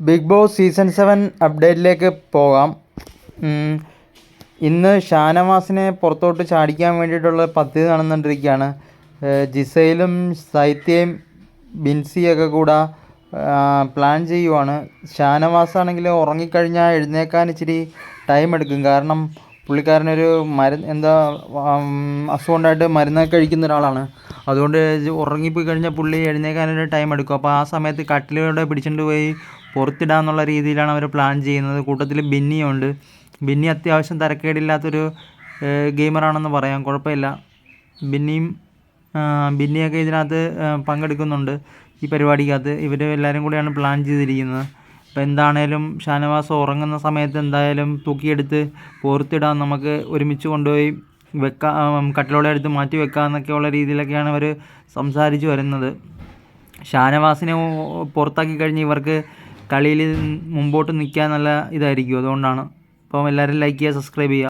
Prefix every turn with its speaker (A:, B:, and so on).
A: Big Boss season seven അപ്ഡേറ്റിലേക്ക് പോകാം. ഇന്ന് ഷാനവാസിനെ പുറത്തോട്ട് ചാടിക്കാൻ വേണ്ടിയിട്ടുള്ള പദ്ധതി നടന്നുകൊണ്ടിരിക്കുകയാണ്. ജിസയിലും സൈത്യയും ബിൻസിയൊക്കെ കൂടെ പ്ലാൻ ചെയ്യുവാണ്. ഷാനവാസ് ആണെങ്കിൽ ഉറങ്ങിക്കഴിഞ്ഞാൽ എഴുന്നേക്കാൻ ഇച്ചിരി ടൈം എടുക്കും കാരണം പുള്ളിക്കാരനൊരു മരുന്ന് എന്താ അസുഖമുണ്ടായിട്ട് മരുന്നൊക്കെ കഴിക്കുന്ന ഒരാളാണ്. അതുകൊണ്ട് ഉറങ്ങിപ്പോയി കഴിഞ്ഞാൽ പുള്ളി എഴുന്നേക്കാനൊരു ടൈം എടുക്കും. അപ്പോൾ ആ സമയത്ത് കട്ടിലൂടെ പിടിച്ചുകൊണ്ട് പോയി പുറത്തിടാന്നുള്ള രീതിയിലാണ് അവർ പ്ലാൻ ചെയ്യുന്നത്. കൂട്ടത്തിൽ ബിന്നിയുണ്ട്. ബിന്നി അത്യാവശ്യം തരക്കേടില്ലാത്തൊരു ഗെയിമറാണെന്ന് പറയാം. കുഴപ്പമില്ല. ബിന്നിയും ബിന്നിയൊക്കെ ഇതിനകത്ത് പങ്കെടുക്കുന്നുണ്ട് ഈ പരിപാടിക്കകത്ത്. ഇവർ എല്ലാവരും കൂടിയാണ് പ്ലാൻ ചെയ്തിരിക്കുന്നത്. അപ്പോൾ എന്താണേലും ഷാനവാസ് ഉറങ്ങുന്ന സമയത്ത് എന്തായാലും തൂക്കിയെടുത്ത് പോർത്തിടാൻ നമുക്ക് ഒരുമിച്ച് കൊണ്ടുപോയി വെക്കാം കട്ടിലോടെ എടുത്ത് മാറ്റി വെക്കാം എന്നൊക്കെയുള്ള രീതിയിലൊക്കെയാണ് അവർ സംസാരിച്ച് വരുന്നത്. ഷാനവാസിനെ പുറത്താക്കി കഴിഞ്ഞ് ഇവർക്ക് കളിയിൽ മുമ്പോട്ട് നിൽക്കാൻ നല്ല ഇതായിരിക്കും. അതുകൊണ്ടാണ്. അപ്പം എല്ലാവരും ലൈക്ക് ചെയ്യുക സബ്സ്ക്രൈബ് ചെയ്യുക.